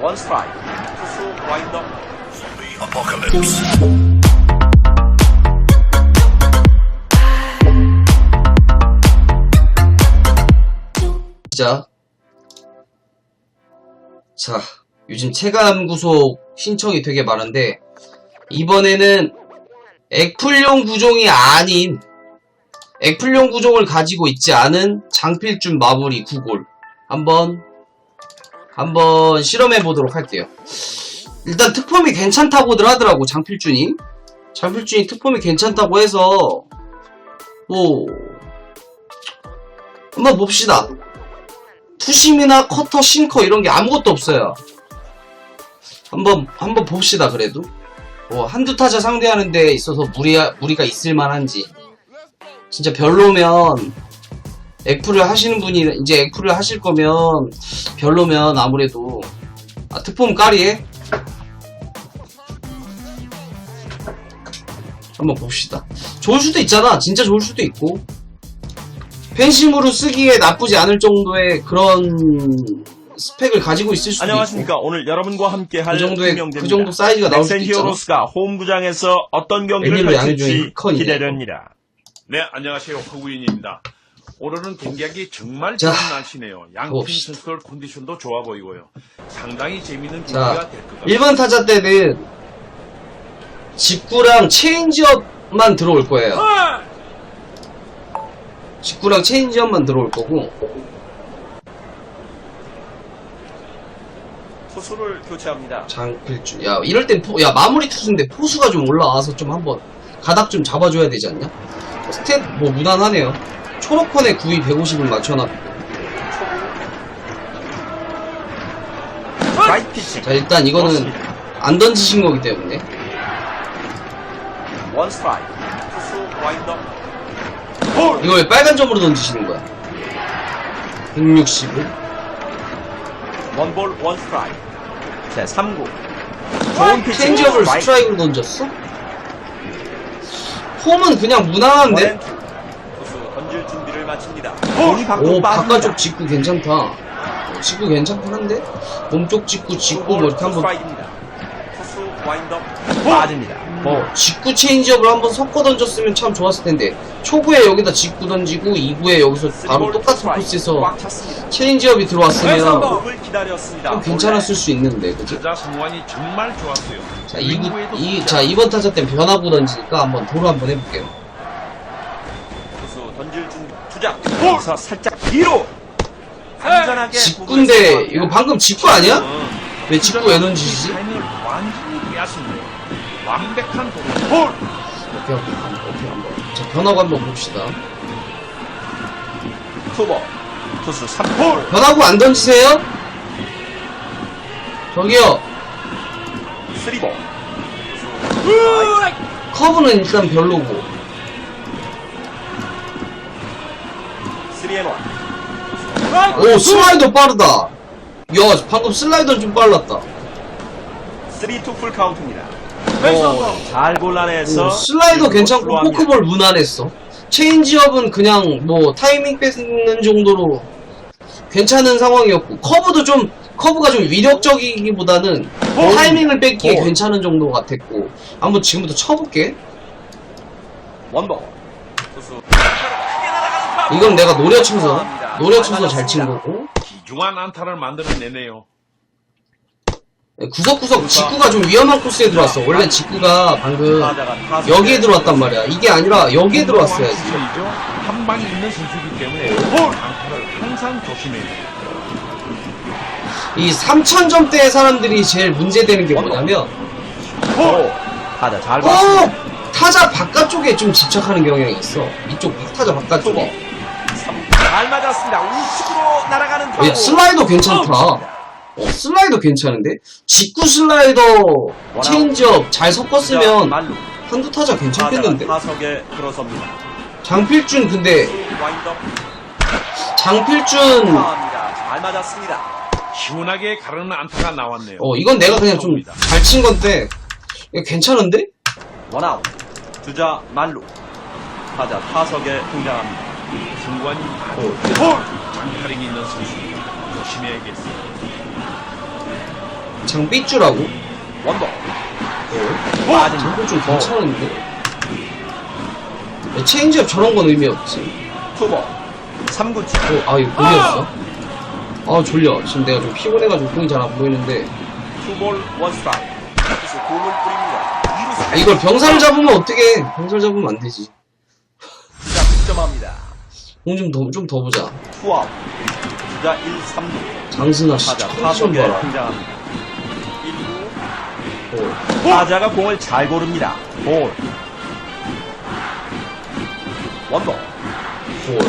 원 스트라이크. 투수 와인더. Apocalypse. 진짜. 자, 요즘 체감 구속 신청이 되게 많은데, 이번에는 액풀용 구종이 아닌, 액풀용 구종을 가지고 있지 않은 장필준 마무리 9골. 한번, 한번 실험해 보도록 할게요. 일단 특폼이 괜찮다고들 하더라고, 장필준이. 장필준이 특폼이 괜찮다고 해서, 뭐, 한번 봅시다. 투심이나 커터, 싱커 이런 게 아무것도 없어요. 한번 한번 봅시다 그래도. 뭐 한두 타자 상대하는 데 있어서 무리 무리가 있을 만한지. 진짜 별로면 액풀을 하시는 분이 이제 액풀을 하실 거면 별로면 아무래도 아, 특폼 까리에 한번 봅시다. 좋을 수도 있잖아. 진짜 좋을 수도 있고. 펜싱으로 쓰기에 나쁘지 않을 정도의 그런 스펙을 가지고 있을 수도 안녕하십니까. 오늘 여러분과 함께 할 그 정도의. 그 정도 사이즈가 나올 수도. 히어로스가 홈구장에서 어떤 경기를 흑헌이네. 기대됩니다. 네, 안녕하세요. 허구인입니다. 오늘은 경기하기 정말 자, 좋은 날씨네요. 양팀. 선수들 컨디션도 좋아 보이고요. 상당히 재밌는 자, 경기가 될 것 같아요. 1번 타자 때는 직구랑 체인지업만 들어올 거예요. 직구랑 체인지업만 들어올 거고 투수를 교체합니다. 장필주 야 이럴 땐 포, 야 마무리 투수인데 포수가 좀 올라와서 좀 한번 가닥 좀 잡아줘야 되지 않냐? 스탯 뭐 무난하네요. 초록콘에 9위 150을 맞춰놨고 라이트 피칭. 자 일단 이거는. 안 던지신 거기 때문에 원 스트라이크. 투수 와인더. 이거 왜 빨간 점으로 던지시는 거야? 160을 원볼 원 스트라이크. 네, 3구. 좋은 피칭. 체인지업을 스트라이크. 스트라이크로 던졌어? 폼은 그냥 무난한데? 원앤투. 준비를 마칩니다. 공이 밖으로 오 빠집니다. 바깥쪽 직구 괜찮다 어, 직구 괜찮긴 한데? 몸쪽 직구 직구 뭐 이렇게 한번. 투수 와인더 빠집니다. 어, 직구 체인지업을 한번 섞어 던졌으면 참 좋았을 텐데 초구에 여기다 직구 던지고 2구에 여기서 바로 똑같은 코스에서 꽉 찼습니다. 체인지업이 들어왔으면 기다렸습니다. 좀 괜찮았을 수 있는데? 타자 승관이 정말 좋았어요. 자, 2구, 윙구에도 이, 진짜 자, 이번 타자 때 변화구 던지니까 한번 도로 한번 해볼게요. 준비 투자. 여기서 살짝 뒤로. 안전하게 직구인데, 이거 방금 직구 아니야? 어, 왜 직구 왜 던지지? 타이밍을 완전히 빼앗습니다. 완벽한 도로. 오케이, 오케이, 한번, 오케이, 한번. 자, 변화구 한번 봅시다. 투버. 투수 3볼. 변화구 안 던지세요? 저기요, 3볼. 커브는 일단 별로고. 오, 슬라이더 빠르다. 야, 방금 슬라이더 좀 빨랐다. 3투 풀 카운트입니다. 어, 잘 골라내서 오, 슬라이더 괜찮고. 포크볼 무난했어. 체인지업은 그냥 뭐 타이밍 뺏는 정도로 괜찮은 상황이었고 커브도 좀 커브가 좀 위력적이기보다는 타이밍을 뺏기에 볼. 괜찮은 정도 같았고 한번 지금부터 쳐볼게. 투수 이건 내가 노려쳐서 노려쳐서 잘 친 거고 귀중한 안타를 만들어내네요. 구석구석 직구가 좀 위험한 코스에 들어왔어. 원래 직구가 방금 여기에 들어왔단 말이야. 이게 아니라 여기에 들어왔어야지. 스타일이죠. 한 방이 있는 선수이기 때문에 안타를 항상 조심해야. 이 3,000점대의 사람들이 제일 문제되는 게 뭐냐면 오, 타자 잘. 꼭 타자 바깥쪽에 좀 집착하는 경향이 있어. 이쪽 타자. 바깥쪽에. 잘 맞았습니다. 우측으로 날아가는 타구. 야, 슬라이더 괜찮다. 어, 슬라이더 괜찮은데? 직구 슬라이더, 체인지업 잘 섞었으면. 한두 타자 괜찮겠는데? 들어섭니다. 장필준 근데 장필준. 잘 맞았습니다. 시원하게 가르는 안타가 나왔네요. 어 이건 내가 그냥 좀 잘 친 건데 괜찮은데? 원아웃. 주자 말루. 타자 타석에 등장합니다. 승관이 아주 어, 장타력이 있는 선수입니다. 조심해야겠어요. 장삐쭈라고? 원더. 어? 빠집니다. 저거 좀 괜찮은데? 야, 체인지업 저런 건 의미 없지. 투볼. 3구째. 어, 아, 이거 공이었어? 아, 졸려. 지금 내가 좀 피곤해가지고 공이 잘 안 보이는데. 투볼 원 스트라이크. 여기서 공을 뿌립니다. 아, 2루 이걸 병살 잡으면 어떡해. 병살 잡으면 안 되지. 주자 득점합니다. 공좀 더, 좀 더 보자. 투아웃. 주자 1, 3루. 장순아, 씨. 타자 타석에 봐라. 등장합니다. 1루. 어. 타자가 공을 잘 고릅니다. 볼. 원더. 어.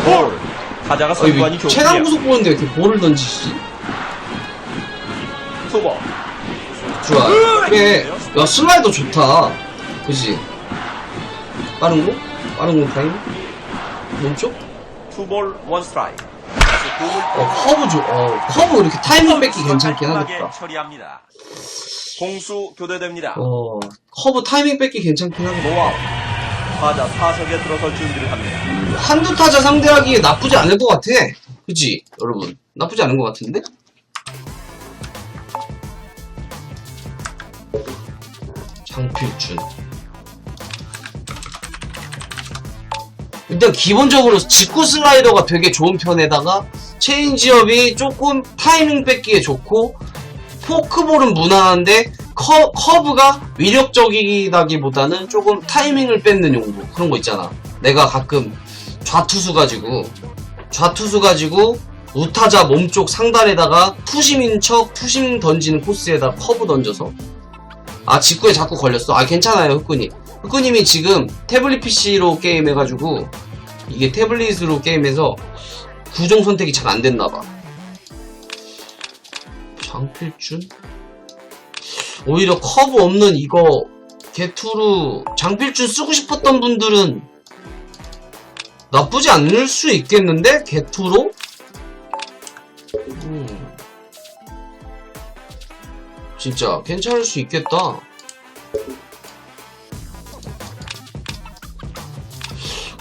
볼. 타자가 아, 이거 선관이 좋고요. 최단 구속 보는데 이렇게 볼을 던지지? 투볼. 좋아. 그래. 야, 슬라이더 좋다. 그지? 빠른 거? 빠른 거 타임? 몸쪽? 투볼 원 스트라이크. 어, 커브 좋, 어, 커브 이렇게 타이밍 뺏기 괜찮긴 하겠다. 처리합니다. 공수 교대됩니다. 어, 커브 타이밍 뺏기 괜찮긴 하겠다. 노아웃. 타자 타석에 들어설 준비를 합니다. 한두 타자 상대하기에 나쁘지 않을 것 같아. 그지? 여러분. 나쁘지 않은 것 같은데? 장필준. 일단 기본적으로 직구 슬라이더가 되게 좋은 편에다가 체인지업이 조금 타이밍 뺏기에 좋고 포크볼은 무난한데 커, 커브가 위력적이다기보다는 조금 타이밍을 뺏는 용도 그런 거 있잖아. 내가 가끔 좌투수 가지고 좌투수 가지고 우타자 몸쪽 상단에다가 투심인 척 투심 던지는 코스에다 커브 던져서. 아 직구에 자꾸 걸렸어. 아 괜찮아요 흑구님 흑구님이 지금 태블릿 PC로 게임해가지고 이게 태블릿으로 게임해서 구종 선택이 잘 안 됐나봐 장필준? 오히려 커브 없는 이거 게투루 장필준 쓰고 싶었던 분들은 나쁘지 않을 수 있겠는데? 게투로? 음. 진짜 괜찮을 수 있겠다.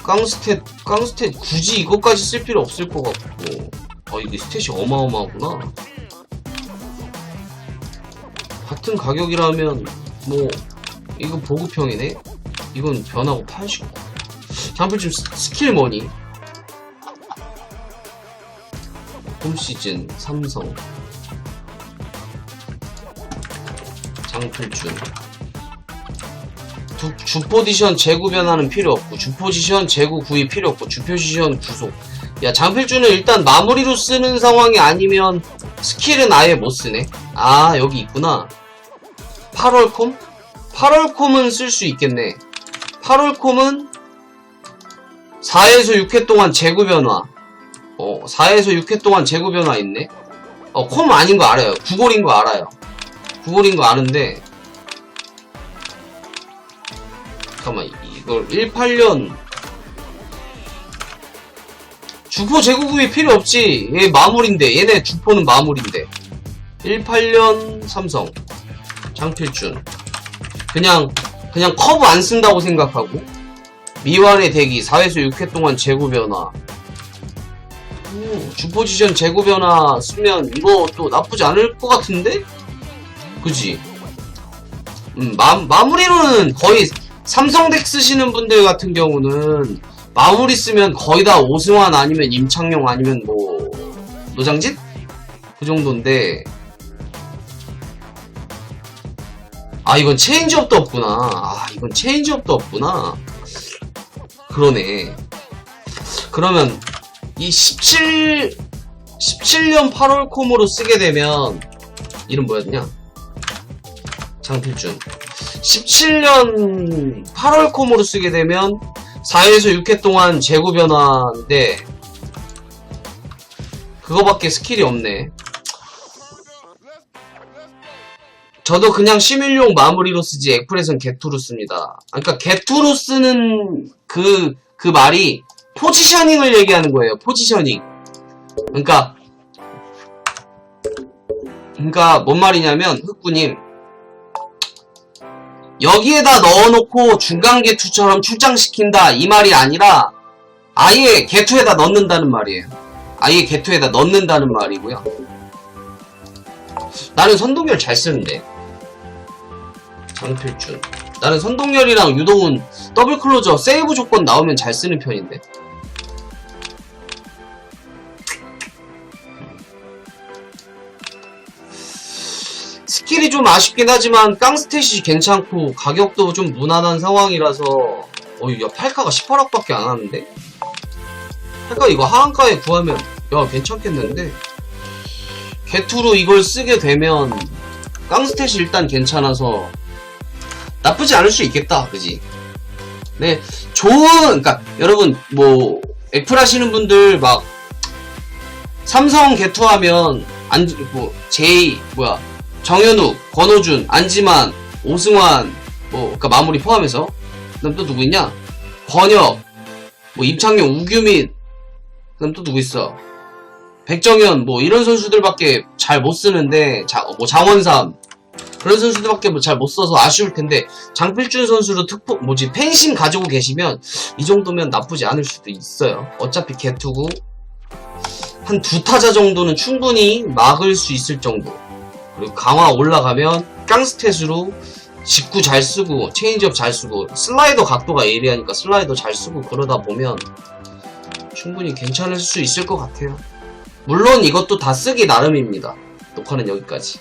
깡스탯, 깡스탯 굳이 이것까지 쓸 필요 없을 것 같고. 아, 이게 스탯이 어마어마하구나. 같은 가격이라면, 뭐, 이거 보급형이네? 이건 변하고 89. 장필 좀 스킬 머니. 홈 시즌 삼성. 장필준. 두, 주 포지션 재구 변화는 필요 없고, 주 포지션 재구 구입 필요 없고, 주 포지션 구속. 야, 장필준은 일단 마무리로 쓰는 상황이 아니면 스킬은 아예 못 쓰네. 아, 여기 있구나. 8월 콤? 8월 콤은 쓸 수 있겠네. 8월 콤은 4에서 6회 동안 재구 변화. 어, 4에서 6회 동안 재구 변화 있네. 어, 콤 아닌 거 알아요. 구골인 거 알아요. 구골인 거 아는데. 잠깐만, 이걸 18년. 주포 재구구이 필요 없지. 얘 마무리인데. 얘네 주포는 마무리인데. 18년 삼성. 장필준. 그냥, 그냥 커브 안 쓴다고 생각하고. 미완의 대기 4에서 6회 동안 재구 변화. 오, 주포지션 재구 변화 쓰면 이거 또 나쁘지 않을 것 같은데? 그지? 음, 마, 마무리로는 거의 삼성덱 쓰시는 분들 같은 경우는 마무리 쓰면 거의 다 오승환 아니면 임창용 아니면 뭐 노장진? 그 정도인데 아 이건 체인지업도 없구나 아 이건 체인지업도 없구나 그러네 그러면 이 17, 17년 8월 콤으로 쓰게 되면, 이름 뭐였냐? 장필준. 17년 8월 콤으로 쓰게 되면, 4에서 6회 동안 재구 변화인데, 그거밖에 스킬이 없네. 저도 그냥 시밀용 마무리로 쓰지, 엑프레선 게투로 씁니다. 아, 그러니까 게투로 쓰는 그, 그 말이, 포지셔닝을 얘기하는 거예요. 포지셔닝. 그러니까 그러니까 뭔 말이냐면 흑구님 여기에다 넣어놓고 중간 개투처럼 출장시킨다 이 말이 아니라 아예 개투에다 넣는다는 말이에요. 아예 개투에다 넣는다는 말이고요. 나는 선동열 잘 쓰는데. 장필준. 나는 선동열이랑 유동훈 더블 클로저 세이브 조건 나오면 잘 쓰는 편인데. 스킬이 좀 아쉽긴 하지만 깡스탯이 괜찮고 가격도 좀 무난한 상황이라서 어이 야 8카가 18억밖에 안 하는데? 8카 이거 하한가에 구하면 야 괜찮겠는데? 개투로 이걸 쓰게 되면 깡스탯이 일단 괜찮아서 나쁘지 않을 수 있겠다 그지? 네 좋은 그니까 여러분 뭐 애플 하시는 분들 막 삼성 개투하면 안뭐 제이 뭐야 정현욱, 권호준, 안지만, 오승환, 뭐, 그니까 마무리 포함해서. 그 다음 또 누구 있냐? 권혁, 뭐, 임창용, 우규민, 그 다음 또 누구 있어? 백정현, 뭐, 이런 선수들밖에 잘 못 쓰는데, 자, 뭐, 장원삼. 그런 선수들밖에 뭐 잘 못 써서 아쉬울 텐데, 장필준 선수로 특포, 뭐지, 펜싱 가지고 계시면, 이 정도면 나쁘지 않을 수도 있어요. 어차피 개투고, 한 두 타자 정도는 충분히 막을 수 있을 정도. 그리고 강화 올라가면 깡스탯으로 직구 잘 쓰고 체인지업 잘 쓰고 슬라이더 각도가 예리하니까 슬라이더 잘 쓰고 그러다 보면 충분히 괜찮을 수 있을 것 같아요. 물론 이것도 다 쓰기 나름입니다. 녹화는 여기까지.